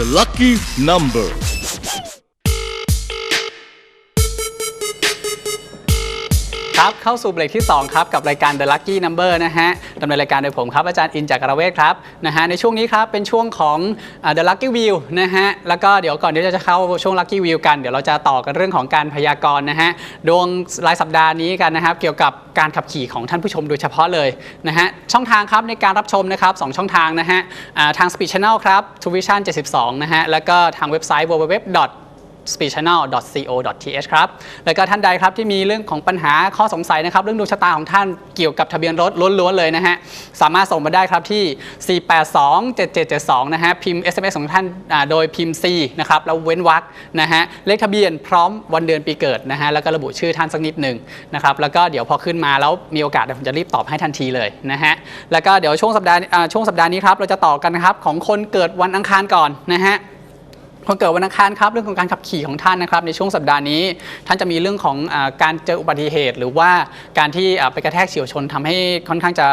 the lucky number. ครับเข้าสู่เบรกที่ 2 ครับ กับรายการ The Lucky Number นะฮะดำเนินรายการโดยผมครับ อาจารย์อินจากกรเวศครับนะฮะในช่วงนี้ครับ เป็นช่วงของอ่า The Lucky View นะฮะแล้วก็เดี๋ยวก่อนที่จะเข้าช่วง Lucky View กัน เดี๋ยวเราจะต่อกันเรื่องของการพยากรณ์นะฮะดวงรายสัปดาห์นี้กันนะครับ เกี่ยวกับการขับขี่ของท่านผู้ชมโดยเฉพาะเลยนะฮะช่องทางครับในการรับชมนะครับสองช่องทางนะฮะอ่าทาง Speed Channel ครับ t u v i s i o n 72 นะฮะแล้วก็ทางเว็บไซต์ www speedchannel.co.th ครับ แล้วก็ท่านใดครับที่มีเรื่องของปัญหาข้อสงสัยนะครับ เรื่องดวงชะตาของท่านเกี่ยวกับทะเบียนรถล้วนๆเลยนะฮะ สามารถส่งมาได้ครับที่ 4827772 นะฮะ พิมพ์ SMS ของท่านโดยพิมพ์ C นะครับ แล้วเว้นวรรคนะฮะ เลขทะเบียนพร้อมวันเดือนปีเกิดนะฮะ แล้วก็ระบุชื่อท่านสักนิดหนึ่งนะครับ แล้วก็เดี๋ยวพอขึ้นมาแล้วมีโอกาสผมจะรีบตอบให้ทันทีเลยนะฮะ แล้วก็เดี๋ยวช่วงสัปดาห์ช่วงสัปดาห์นี้ครับเราจะต่อกันนะครับของคนเกิดวันอังคารก่อนนะฮะ คนเกิดวันอังคารครับเรื่องของการขับขี่ของท่านนะครับในช่วงสัปดาห์นี้ ท่านจะมีเรื่องของอการเจออุบัติเหตุ หรือว่าการที่ไปกระแทกเฉียวชนทำให้ค่อนข้างจะ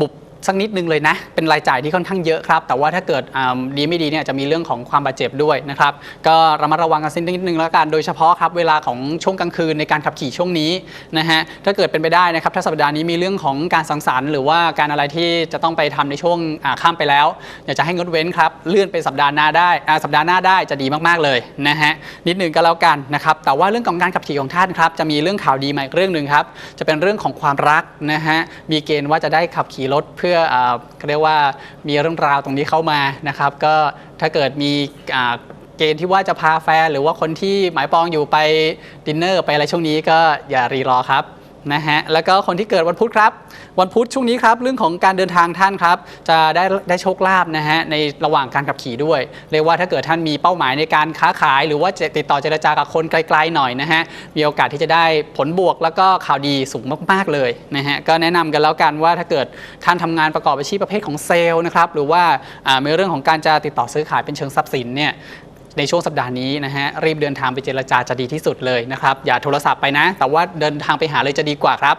บุบ สักนิดนึงเลยนะ เป็นรายจ่ายที่ค่อนข้างเยอะครับ แต่ว่าถ้าเกิดดีไม่ดีเนี่ยจะมีเรื่องของความบาดเจ็บด้วยนะครับ ก็ระมัดระวังกันสักนิดนึงแล้วกัน โดยเฉพาะครับเวลาของช่วงกลางคืนในการขับขี่ช่วงนี้นะฮะ ถ้าเกิดเป็นไปได้นะครับ ถ้าสัปดาห์นี้มีเรื่องของการสังสรรค์หรือว่าการอะไรที่จะต้องไปทำในช่วงข้ามไปแล้วอยากจะให้งดเว้นครับ เลื่อนไปสัปดาห์หน้าได้สัปดาห์หน้าได้จะดีมากๆเลยนะฮะ นิดนึงก็แล้วกันนะครับ แต่ว่าเรื่องของการขับขี่ของท่านครับ จะมีเรื่องข่าวดีมาอีกเรื่องหนึ่งครับ จะเป็นเรื่องของความรักนะฮะ มีเกณฑ์ว่าจะได้ขับขี่รถเพื่ออ่าเขาเรียกว่ามีเรื่องราวตรงนี้เข้ามานะครับ ก็ถ้าเกิดมีเกณฑ์ที่ว่าจะพาแฟนหรือว่าคนที่หมายปองอยู่ไปดินเนอร์ไปอะไรช่วงนี้ก็อย่ารีรอครับ นะฮะแล้วก็คนที่เกิดวันพุธครับ วันพุธช่วงนี้ครับเรื่องของการเดินทางท่านครับ จะได้ได้โชคลาภนะฮะในระหว่างการขับขี่ด้วย เรียกว่าถ้าเกิดท่านมีเป้าหมายในการค้าขาย หรือว่าจะติดต่อเจรจากับคนไกลๆหน่อยนะฮะมีโอกาสที่จะได้ผลบวกแล้วก็ข่าวดีสูงมากๆเลยนะฮะก็แนะนำกันแล้วกันว่าถ้าเกิดท่านทำงานประกอบอาชีพประเภทของเซลล์นะครับหรือว่าอ่ามีเรื่องของการจะติดต่อซื้อขายเป็นเชิงทรัพย์สินเนี่ย ในช่วงสัปดาห์นี้นะฮะรีบเดินทางไปเจรจาจะดีที่สุดเลยนะครับ อย่าโทรศัพท์ไปนะ แต่ว่าเดินทางไปหาเลยจะดีกว่าครับ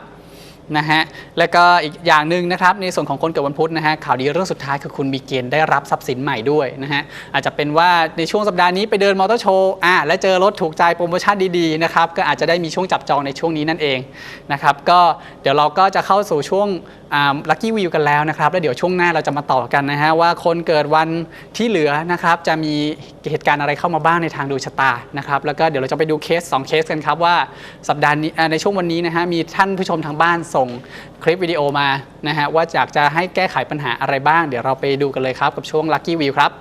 นะฮะ แล้วก็อีกอย่างหนึ่งนะครับในส่วนของคนเกิดวันพุธนะฮะข่าวดีเรื่องสุดท้ายคือคุณมีเกณฑ์ได้รับทรัพย์สินใหม่ด้วยนะฮะอาจจะเป็นว่าในช่วงสัปดาห์นี้ไปเดินมอเตอร์โชว์อ่าและเจอรถถูกใจโปรโมชั่นดีๆนะครับก็อาจจะได้มีช่วงจับจองในช่วงนี้นั่นเองนะครับก็เดี๋ยวเราก็จะเข้าสู่ช่วงลัคกี้วิวกันแล้วนะครับแล้วเดี๋ยวช่วงหน้าเราจะมาต่อกันนะฮะว่าคนเกิดวันที่เหลือนะครับจะมีเหตุการณ์อะไรเข้ามาบ้างในทางดวงชะตานะครับแล้วก็เดี๋ยวเราจะไปดูเคส 2 เคสกันครับว่าสัปดาห์นี้ในช่วงวันนี้นะฮะมีท่านผู้ชมทางบ้านส่งคลิปวิดีโอมานะฮะว่าอยากจะให้แก้ไขปัญหาอะไรบ้าง เดี๋ยวเราไปดูกันเลยครับกับช่วง Lucky View ครับ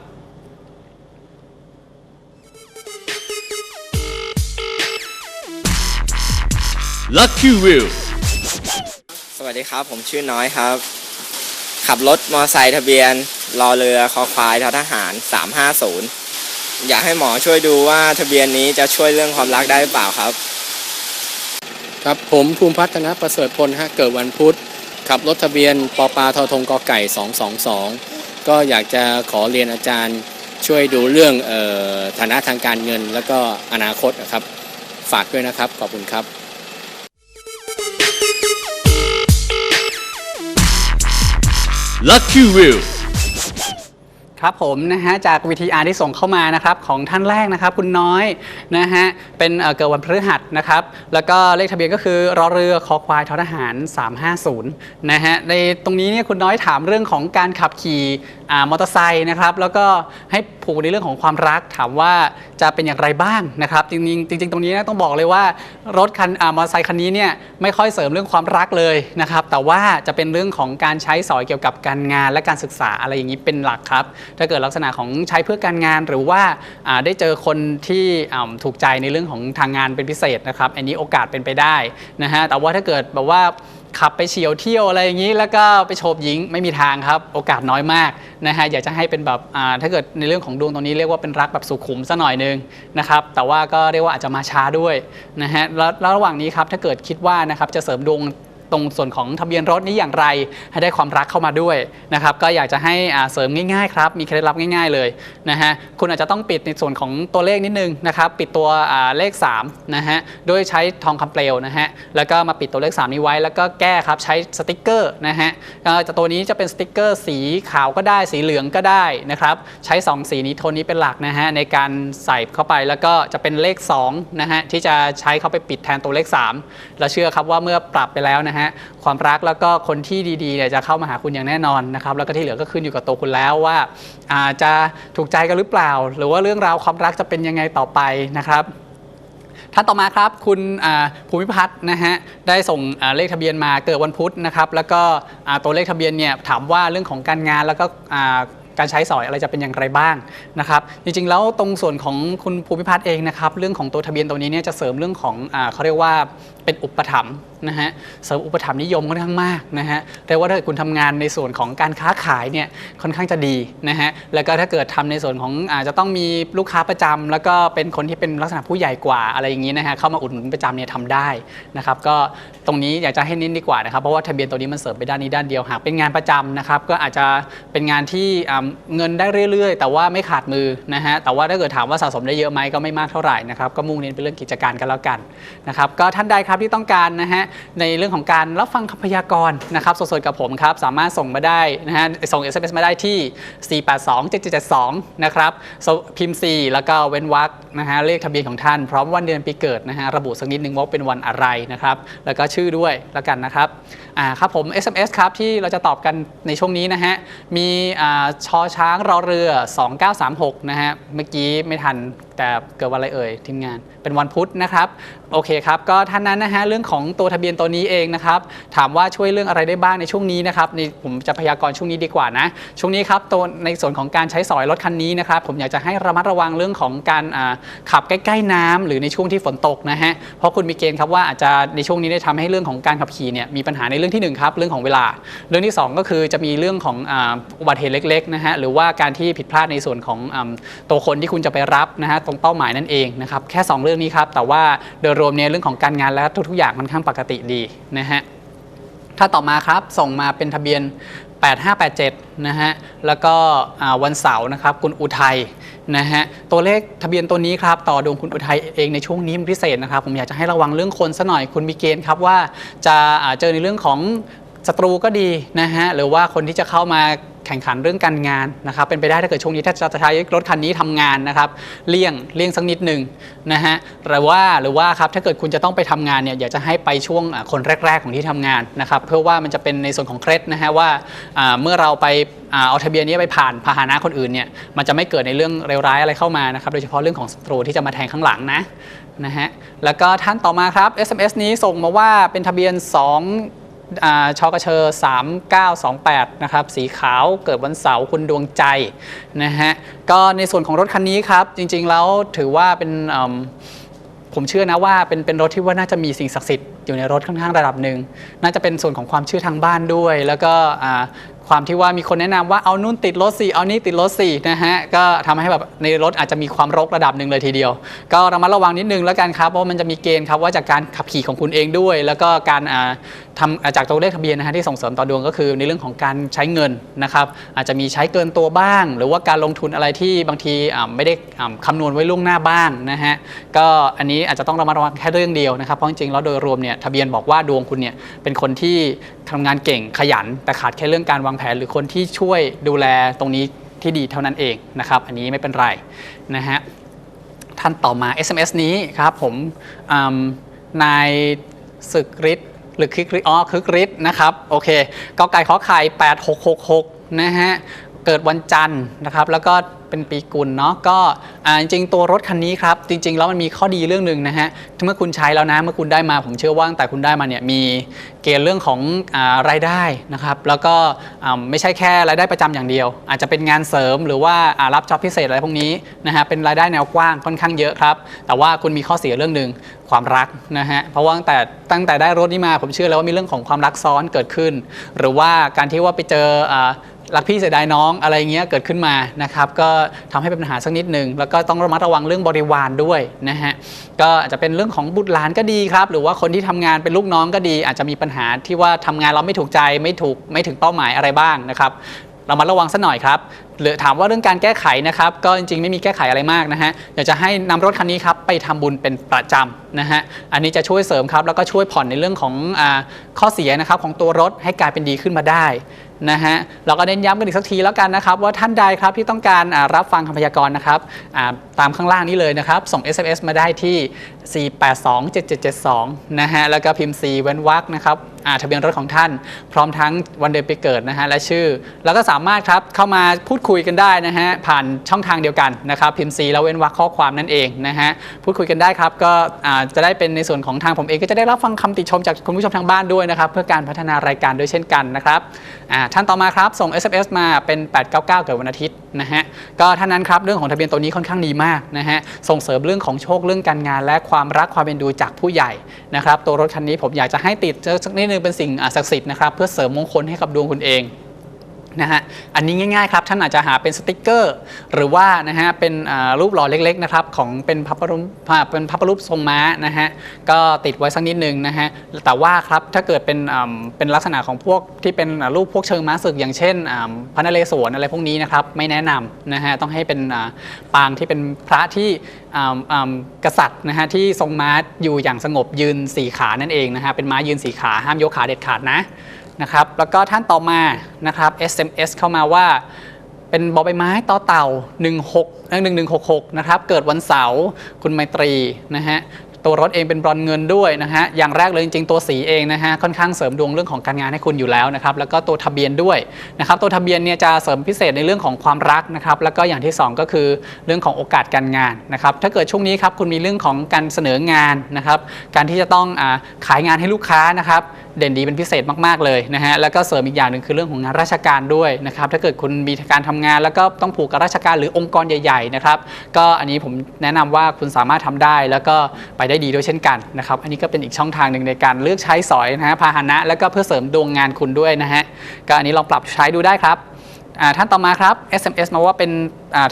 Lucky Wheel สวัสดีครับ ผมชื่อน้อยครับ ขับรถมอไซค์ทะเบียนรอเรือคอควายททหาร 350 อยากให้หมอช่วยดูว่าทะเบียนนี้จะช่วยเรื่องความรักได้หรือเปล่าครับ ครับผมภูมิพัฒนประเสริฐพลฮะเกิดวันพุธขับรถทะเบียนปปาททงกไก่ 222 ก็อยากจะขอเรียนอาจารย์ช่วยดูเรื่องออฐานะทางการเงิน แล้วก็อนาคตนะครับ ฝากด้วยนะครับ ขอบคุณครับ Lucky Wheel ครับผมนะฮะจากวิทีอาร์ที่ส่งเข้ามานะครับของท่านแรกนะครับ คุณน้อยนะฮะเป็นเอ่อเกิดวันพฤหัสนะครับ แล้วก็เลขทะเบียนก็คือรอเรือคอควายททหาร 350นะฮะในตรงนี้เนี่ยคุณน้อยถามเรื่องของการขับขี่ มอเตอร์ไซค์นะครับแล้วก็ให้ผูกในเรื่องของความรักถามว่าจะเป็นอย่างไรบ้างนะครับจริงๆจริง ๆ ตรงนี้นะต้องบอกเลยว่ารถคันอามอเตอร์ไซค์คันนี้เนี่ยไม่ค่อยเสริมเรื่องความรักเลยนะครับแต่ว่าจะเป็นเรื่องของการใช้สอยเกี่ยวกับการงานและการศึกษาอะไรอย่างนี้เป็นหลักครับถ้าเกิดลักษณะของใช้เพื่อการงานหรือว่าได้เจอคนที่ถูกใจในเรื่องของทางงานเป็นพิเศษนะครับอันนี้โอกาสเป็นไปได้นะฮะแต่ว่าถ้าเกิดแบบว่า ขับไปเฉียวเที่ยวอะไรอย่างนี้ แล้วก็ไปโฉบหญิงไม่มีทางครับ โอกาสน้อยมากนะฮะอยากจะให้เป็นแบบถ้าเกิดในเรื่องของดวงตรงนี้เรียกว่าเป็นรักแบบสุขุมซะหน่อยนึงนะครับแต่ว่าก็เรียกว่าอาจจะมาช้าด้วยนะฮะแล้วระหว่างนี้ครับถ้าเกิดคิดว่านะครับจะเสริมดวง ตรงส่วนของทะเบียนรถนี้อย่างไร ให้ได้ความรักเข้ามาด้วยนะครับก็อยากจะให้อ่าเสริมง่ายๆครับมีเคล็ดลับง่าย ๆเลยนะฮะคุณอาจจะต้องปิดในส่วนของตัวเลขนิดนึงนะครับปิดตัวอ่าเลข3นะฮะโดยใช้ทองคำเปลวนะฮะแล้วก็มาปิดตัวเลข 3 นี้ไว้แล้วก็แก้ครับใช้สติกเกอร์นะฮะจะตัวนี้จะเป็นสติกเกอร์สีขาวก็ได้สีเหลืองก็ได้นะครับใช้ 2 สีนี้โทนนี้เป็นหลักนะฮะในการใส่เข้าไปแล้วก็จะเป็นเลข2นะฮะที่จะใช้เข้าไปปิดแทนตัวเลข3แล้วเชื่อครับว่าเมื่อปรับไปแล้วนะฮะความรักแล้วก็คนที่ดีๆเนี่ยจะเข้ามาหาคุณอย่างแน่นอนนะครับแล้วก็ที่เหลือก็ขึ้นอยู่กับตัวคุณแล้วว่าอาจะถูกใจกันหรือเปล่า หรือว่าเรื่องราวความรักจะเป็นยังไงต่อไปนะครับท่านต่อมาครับคุณภูมิพัฒน์นะฮะได้ส่งเลขทะเบียนมาเกิดวันพุธนะครับแล้วก็ตัวเลขทะเบียนเนี่ยถามว่าเรื่องของการงานแล้วก็ การใช้สอยอะไรจะเป็นอย่างไรบ้างนะครับจริงๆแล้วตรงส่วนของคุณภูมิพัฒน์เองนะครับเรื่องของตัวทะเบียนตัวนี้เนี่ยจะเสริมเรื่องของอเขาเรียกว่าเป็นอุปถัมภ์นะฮะเสริมอุปถัมภ์นิยมค่อนข้างมากนะฮะเรียกว่าถ้าเกิดคุณทำงานในส่วนของการค้าขายเนี่ยค่อนข้างจะดีนะฮะแล้วก็ถ้าเกิดทำในส่วนของอาจจะต้องมีลูกค้าประจำแล้วก็เป็นคนที่เป็นลักษณะผู้ใหญ่กว่าอะไรอย่างนี้นะฮะเข้ามาอุดหนุนประจำเนี่ยทำได้นะครับก็ตรงนี้อยากจะให้เน้นดีกว่านะครับเพราะว่าทะเบียนตัวนี้มันเสริมไปด้านนี้ด้านเดียวหากเป็นงานประจำนะครับก็อาจจะเป็นงานที่เงินได้เรื่อย ๆ แต่ว่าไม่ขาดมือนะฮะแต่ว่าถ้าเกิดถามว่าสะสมได้เยอะไหมก็ไม่มากเท่าไหร่นะครับก็มุ่งเน้นเป็นเรื่องกิจการกันแล้วกันนะครับก็ท่านใดครับที่ต้องการนะฮะในเรื่องของการรับฟังคำพยากรณ์นะครับสดๆกับผมครับสามารถส่งมาได้นะฮะส่ง SMS มาได้ที่ 4827772 นะครับพิมพ์ 4 แล้วก็เว้นวรรคนะฮะเลขทะเบียนของท่านพร้อมวันเดือนปีเกิดนะฮะระบุสักนิดนึงว่าเป็นวันอะไรนะครับแล้วก็ชื่อด้วยแล้วกันนะครับอ่าครับผม SMS ครับที่เราจะตอบกันในช่วงนี้นะฮะ มีอ่าชอช้างรอเรือ 2936 นะฮะ เมื่อกี้ไม่ทัน แต่เกิดวันอะไรเอ่ยทีมงาน เป็นวันพุธนะครับ โอเคครับ ก็ท่านนั้นนะฮะเรื่องของตัวทะเบียนตัวนี้เองนะครับ ถามว่าช่วยเรื่องอะไรได้บ้างในช่วงนี้นะครับในผมจะพยากรณ์ช่วงนี้ดีกว่านะ ช่วงนี้ครับตัวในส่วนของการใช้สอยรถคันนี้นะครับ ผมอยากจะให้ระมัดระวังเรื่องของการขับใกล้ ๆ น้ำหรือในช่วงที่ฝนตกนะฮะ เพราะคุณมีเกณฑ์ครับว่าอาจจะในช่วงนี้ได้ทำให้เรื่องของการขับขี่เนี่ยมีปัญหาในเรื่องที่หนึ่งครับเรื่องของเวลา เรื่องที่สองก็คือจะมีเรื่องของอุบัติเหตุเล็กๆนะฮะหรือว่าการที่ผิดพลาดในส่วนของอตัวคนที่คุณจะไปรับนะฮะตรงเป้าหมายนั่นเองนะครับแค่ 2 เรื่องนี้ครับแต่ว่าโดยรวมเนี่ยเรื่องของการงานและทุกๆอย่างค่อนข้างปกติดีนะฮะถ้าต่อมาครับส่งมาเป็นทะเบียน 8587 นะฮะ แล้วก็วันเสาร์นะครับคุณอุทัยนะฮะ ตัวเลขทะเบียนตัวนี้ครับต่อดวงคุณอุทัยเองในช่วงนี้พิเศษนะครับ ผมอยากจะให้ระวังเรื่องคนซะหน่อยคุณมีเกณฑ์ครับว่าจะเจอในเรื่องของศัตรูก็ดีนะฮะ หรือว่าคนที่จะเข้ามา ข่งขันเรื่องการงานนะครับเป็นไปได้ถ้าเกิดช่วงนี้ถ้าจะใช้รถคันนี้ทำงานนะครับเลี่ยงเลี่ยงสักนิดหนึ่งนะฮะหรือว่าหรือว่าครับถ้าเกิดคุณจะต้องไปทำงานเนี่ยอยากจะให้ไปช่วงคนแรก ๆ ของที่ทำงานนะครับเพื่อว่ามันจะเป็นในส่วนของเคล็ดนะฮะว่าเมื่อเราไปเอาทะเบียนนี้ไปผ่านพาหนะคนอื่นเนี่ยมันจะไม่เกิดในเรื่องเลวร้ายอะไรเข้ามานะครับโดยเฉพาะเรื่องของศัตรูที่จะมาแทงข้างหลังนะนะฮะแล้วก็ท่านต่อมาครับ SMS นี้ส่งมาว่าเป็นทะเบียน2อ่า ชอกระเชอ3928 นะครับ สีขาวเกิดวันเสาร์คุณดวงใจนะฮะ ก็ในส่วนของรถคันนี้ครับ จริงๆแล้วถือว่าเป็นผมเชื่อนะว่าเป็นเป็นรถที่ว่าน่าจะมีสิ่งศักดิ์สิทธิ์อยู่ในรถค่อนข้างระดับหนึ่งน่าจะเป็นส่วนของความเชื่อทางบ้านด้วย แล้วก็ความที่ว่ามีคนแนะนำว่าเอานู่นติดรถสิเอานี่ติดรถสินะฮะก็ทำให้แบบในรถอาจจะมีความรกระดับหนึ่งเลยทีเดียว ก็ระมัดระวังนิดนึงแล้วกันครับเพราะมันจะมีเกณฑ์ครับว่าจากการขับขี่ของคุณเองด้วย แล้วก็การทำจากตัวเลขทะเบียนนะฮะที่ส่งเสริมต่อดวงก็คือในเรื่องของการใช้เงินนะครับอาจจะมีใช้เกินตัวบ้าง หรือว่าการลงทุนอะไรที่บางทีไม่ได้คำนวณไว้ล่วงหน้าบ้างนะฮะก็อันนี้อาจจะต้องระมัดระวังแค่เรื่องเดียวนะครับเพราะจริงๆแล้วโดยรวมเนี่ยทะเบียนบอกว่าดวงคุณเนี่ยเป็นคนที่ทำงานเก่งขยัน แต่ขาดแค่เรื่องการวางแผน หรือคนที่ช่วยดูแลตรงนี้ที่ดีเท่านั้นเองนะครับอันนี้ไม่เป็นไรนะฮะท่านต่อมา SMS นี้ครับผมอืมนายศึกฤทธิ์ หรือคลิกอ๋อคลิกฤทธิ์นะครับโอเคกอไก่ขอไข่8666นะฮะเกิดวันจันทร์นะครับแล้วก็ เป็นปีกุลเนาะก็จริงๆตัวรถคันนี้ครับ จริง ๆ แล้วมันมีข้อดีเรื่องหนึ่งนะฮะเมื่อคุณใช้แล้วนะเมื่อคุณได้มาผมเชื่อว่าตั้งแต่คุณได้มาเนี่ยมีเกณฑ์เรื่องของอารายได้นะครับแล้วก็ไม่ใช่แค่รายได้ประจำอย่างเดียว อาจจะเป็นงานเสริมหรือว่าารับจ็อบพิเศษอะไรพวกนี้นะฮะเป็นรายได้แนวกว้างค่อนข้างเยอะครับ แต่ว่าคุณมีข้อเสียเรื่องหนึ่งความรักนะฮะเพราะว่าตั้งแต่ตั้งแต่ได้รถนี้มาผมเชื่อแล้วว่ามีเรื่องของความรักซ้อนเกิดขึ้น หรือว่าการที่ว่าไปเจออ รักพี่เสียดายน้องอะไรเงี้ยเกิดขึ้นมานะครับก็ทำให้เป็นปัญหาสักนิดหนึ่งแล้วก็ต้องระมัดระวังเรื่องบริวารด้วยนะฮะก็อาจจะเป็นเรื่องของบุตรหลานก็ดีครับ หรือว่าคนที่ทำงานเป็นลูกน้องก็ดี อาจจะมีปัญหาที่ว่าทำงานเราไม่ถูกใจไม่ถูกไม่ถึงเป้าหมายอะไรบ้างนะครับเรามาระวังสักหน่อยครับหรือถามว่าเรื่องการแก้ไขนะครับ ก็จริงๆ ไม่มีแก้ไขอะไรมากนะฮะอยากจะให้นำรถคันนี้ครับไปทำบุญเป็นประจำนะฮะอันนี้จะช่วยเสริมครับแล้วก็ช่วยผ่อนในเรื่องของอข้อเสียนะครับของตัวรถให้กลายเป็นดีขึ้นมาได้ นะฮะเราก็เน้นย้ำกันอีกสักทีแล้วกันนะครับ ว่าท่านใดครับที่ต้องการรับฟังคำพยากรณ์นะครับตามข้างล่างนี้เลยนะครับ ส่ง SMS มาได้ที่4827772 นะฮะ แล้วก็พิมพ์ C เว้นวรรคนะครับอ่าทะเบียนรถของท่าน พร้อมทั้งวันเดือนปีเกิดนะฮะ และชื่อ แล้วก็สามารถครับเข้ามาพูดคุยกันได้นะฮะ ผ่านช่องทางเดียวกันนะครับ พิมพ์ C แล้วเว้นวรรคข้อความนั่นเองนะฮะ พูดคุยกันได้ครับ ก็อ่าจะได้เป็นในส่วนของทางผมเองก็จะได้รับฟังคำติชมจากคุณผู้ชมทางบ้านด้วยนะครับ เพื่อการพัฒนารายการด้วยเช่นกันนะครับอ่าท่านต่อมาครับ ส่ง SMS มาเป็น 899 เกิดวันอาทิตย์ นะฮะก็ท่านั้นครับเรื่องของทะเบียนตัวนี้ค่อนข้างดีมากนะฮะส่งเสริมเรื่องของโชคเรื่องการงาน และความรักความเป็นดูจากผู้ใหญ่นะครับตัวรถคันนี้ผมอยากจะให้ติดสักนิดนึงเป็นสิ่งศักดิ์สิทธิ์นะครับเพื่อเสริมมงคลให้กับดวงคุณเอง นะฮะอันนี้ง่ายๆครับท่านอาจจะหาเป็นสติกเกอร์ หรือว่านะฮะเป็นรูปหล่อเล็กๆนะครับของเป็นพับรูปเป็นพับรูปทรงม้านะฮะก็ติดไว้สักนิดนึงนะฮะแต่ว่าครับถ้าเกิดเป็นเป็นลักษณะของพวกที่เป็นรูปพวกเชิงม้าศึกอย่างเช่นพระนเรศวรอะไรพวกนี้นะครับไม่แนะนำนะฮะต้องให้เป็นปางที่เป็นพระที่กษัตริย์นะฮะที่ทรงม้าอยู่อย่างสงบยืนสี่ขานั่นเองนะฮะเป็นม้ายืนสี่ขาห้ามยกขาเด็ดขาดนะ นะครับ แล้วก็ท่านต่อมานะครับ SMS เข้ามาว่า เป็นบอใบไม้ต่อเต่า 16เอ่อ1166 นะครับ เกิดวันเสาร์คุณไมตรีนะฮะตัวรถเองเป็นบรอนเงินด้วยนะฮะ อย่างแรกเลยจริงๆตัวสีเองนะฮะค่อนข้างเสริมดวงเรื่องของการงานให้คุณอยู่แล้วนะครับ แล้วก็ตัวทะเบียนด้วยนะครับ ตัวทะเบียนเนี่ยจะเสริมพิเศษในเรื่องของความรักนะครับ แล้วก็อย่างที่สองก็คือเรื่องของโอกาสการงานนะครับ ถ้าเกิดช่วงนี้ครับคุณมีเรื่องของการเสนองานนะครับ การที่จะต้องอขายงานให้ลูกค้านะครับเด่นดีเป็นพิเศษมากๆเลยนะฮะแล้วก็เสริมอีกอย่างหนึ่งคือเรื่องของงานราชการด้วยนะครับถ้าเกิดคุณมีการทำงาน แล้วก็ต้องผูกกับราชการหรือองค์กรใหญ่ๆนะครับก็อันนี้ผมแนะนำว่าคุณสามารถทำได้ แล้วก็ไปได้ดีด้วยเช่นกันนะครับอันนี้ก็เป็นอีกช่องทางหนึ่งในการเลือกใช้สอยนะฮะพาหนะ แล้วก็เพื่อเสริมดวงงานคุณด้วยนะฮะก็อันนี้ลองปรับใช้ดูได้ครับท่านต่อมาครับ SMS มาว่าเป็น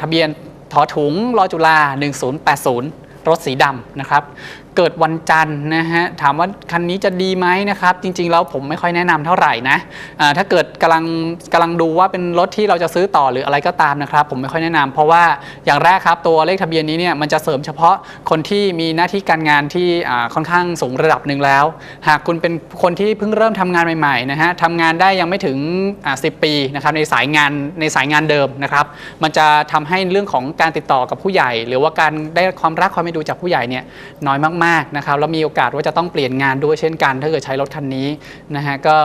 ทะเบียนถอถุงรอจุฬา1080 รถสีดำนะครับ เกิดวันจันทร์นะฮะถามว่าคันนี้จะดีไหมนะครับ จริง ๆ แล้วผมไม่ค่อยแนะนำเท่าไหร่นะอ่าถ้าเกิดกำลังกำลังดูว่าเป็นรถที่เราจะซื้อต่อหรืออะไรก็ตามนะครับ ผมไม่ค่อยแนะนำเพราะว่าอย่างแรกครับตัวเลขทะเบียนนี้เนี่ยมันจะเสริมเฉพาะคนที่มีหน้าที่การงานที่ค่อนข้างสูงระดับหนึ่งแล้ว หากคุณเป็นคนที่เพิ่งเริ่มทำงานใหม่ๆนะฮะทำงานได้ยังไม่ถึงอ่า10ปีนะครับในสายงานในสายงานเดิมนะครับ มันจะทำให้เรื่องของการติดต่อกับผู้ใหญ่ หรือว่าการได้ความรักความไม่ดูจากผู้ใหญ่เนี่ยน้อยมากๆนะครับแล้วมีโอกาสว่าจะต้องเปลี่ยนงานด้วยเช่นกัน ถ้าเกิดใช้รถคันนี้นะฮะก็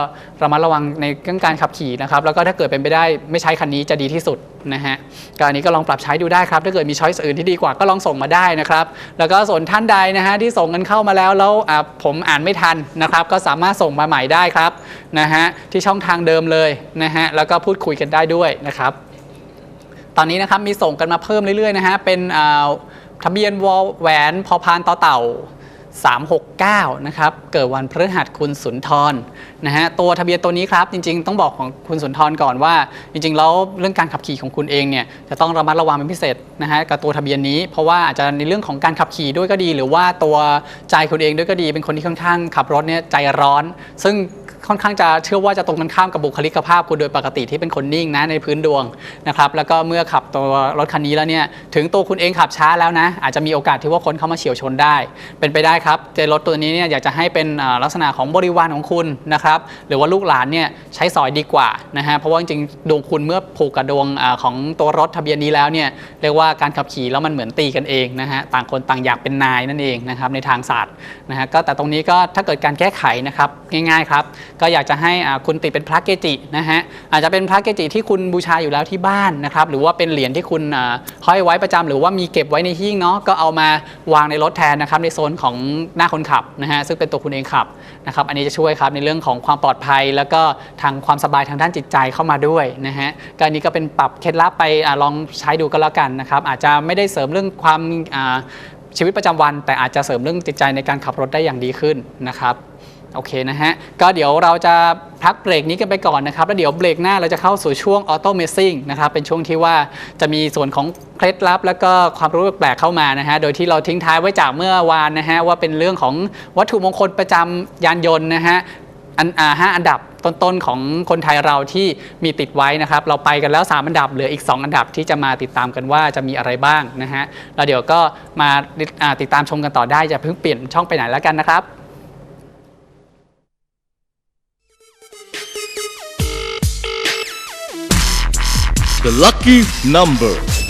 ระมัดระวังในเรื่องการขับขี่นะครับแล้วก็ถ้าเกิดเป็นไปได้ไม่ใช้คันนี้จะดีที่สุดนะฮะก็อันนี้ก็ลองปรับใช้ดูได้ครับ ถ้าเกิดมีช้อยส์อื่นที่ดีกว่าก็ลองส่งมาได้นะครับ แล้วก็ส่วนท่านใดนะฮะที่ส่งกันเข้ามาแล้วแล้วอ่าผมอ่านไม่ทันนะครับ ก็สามารถส่งมาใหม่ได้ครับนะฮะที่ช่องทางเดิมเลยนะฮะแล้วก็พูดคุยกันได้ด้วยนะครับ ตอนนี้นะครับมีส่งกันมาเพิ่มเรื่อยๆนะฮะเป็นอ่าทะเบียนวอลแหวนพอพานต่อเต่า 369 นะครับ เกิดวันพฤหัสคุณสุนทรนะฮะตัวทะเบียนตัวนี้ครับ จริง ๆ ต้องบอกของคุณสุนทรก่อนว่า จริง ๆ แล้วเรื่องการขับขี่ของคุณเองเนี่ยจะต้องระมัดระวังเป็นพิเศษนะฮะกับตัวทะเบียนนี้ เพราะว่าอาจจะในเรื่องของการขับขี่ด้วยก็ดี หรือว่าตัวใจคุณเองด้วยก็ดี เป็นคนที่ค่อนข้างขับรถเนี่ยใจร้อน ซึ่ง ค่อนข้างจะเชื่อว่าจะตรงกันข้ามกับบุคลิกภาพคุณโดยปกติที่เป็นคนนิ่งนะในพื้นดวงนะครับแล้วก็เมื่อขับตัวรถคันนี้แล้วเนี่ยถึงตัวคุณเองขับช้าแล้วนะอาจจะมีโอกาสที่ว่าคนเข้ามาเฉียวชนได้ เป็นไปได้ครับเจรถตัวนี้เนี่ยอยากจะให้เป็นลักษณะของบริวารของคุณนะครับหรือว่าลูกหลานเนี่ยใช้สอยดีกว่านะฮะเพราะว่าจริงๆดวงคุณเมื่อผูกกับดวงอของตัวรถทะเบียนนี้แล้วเนี่ยเรียกว่าการขับขี่แล้วมันเหมือนตีกันเองนะฮะต่างคนต่างอยากเป็นนายนั่นเองนะครับในทางศาสตร์นะฮะก็แต่ตรงนี้ก็ถ้าเกิดการแก้ไขนะครับง่ายๆครับก็อยากจะให้คุณติดเป็นพระเกจินะฮะอาจจะเป็นพระเกจิที่คุณบูชาอยู่แล้วที่บ้านนะครับหรือว่าเป็นเหรียญที่คุณอ่าห้อยไว้ประจำหรือว่ามีเก็บไว้ในหิ้งเนาะก็เอามาวางในรถแทนนะครับในโซนของหน้าคนขับนะฮะซึ่งเป็นตัวคุณเองขับนะครับอันนี้จะช่วยครับในเรื่องของความปลอดภัย แล้วก็ทางความสบายทางด้านจิตใจเข้ามาด้วยนะฮะก็อันนี้ก็เป็นปรับเคล็ดลับไปอลองใช้ดูก็แล้วกันนะครับอาจจะไม่ได้เสริมเรื่องความชีวิตประจำวัน แต่อาจจะเสริมเรื่องจิตใจในการขับรถได้อย่างดีขึ้นนะครับ โอเคนะฮะ ก็เดี๋ยวเราจะพักเบรกนี้กันไปก่อนนะครับ แล้วเดี๋ยวเบรกหน้าเราจะเข้าสู่ช่วงออโตเมซิ่งนะครับ เป็นช่วงที่ว่าจะมีส่วนของเคล็ดลับ แล้วก็ความรู้แปลกเข้ามานะฮะ โดยที่เราทิ้งท้ายไว้จากเมื่อวานนะฮะว่าเป็นเรื่องของวัตถุมงคลประจำยานยนต์นะฮะอันอ่าห้าอันดับต้นๆของคนไทยเราที่มีติดไว้นะครับ เราไปกันแล้ว 3 อันดับเหลืออีก 2 อันดับที่จะมาติดตามกันว่าจะมีอะไรบ้างนะฮะแล้วเดี๋ยวก็มาอ่าติดตามชมกันต่อได้อย่าเพิ่งเปลี่ยนช่องไปไหนแล้วกันนะครับ The lucky number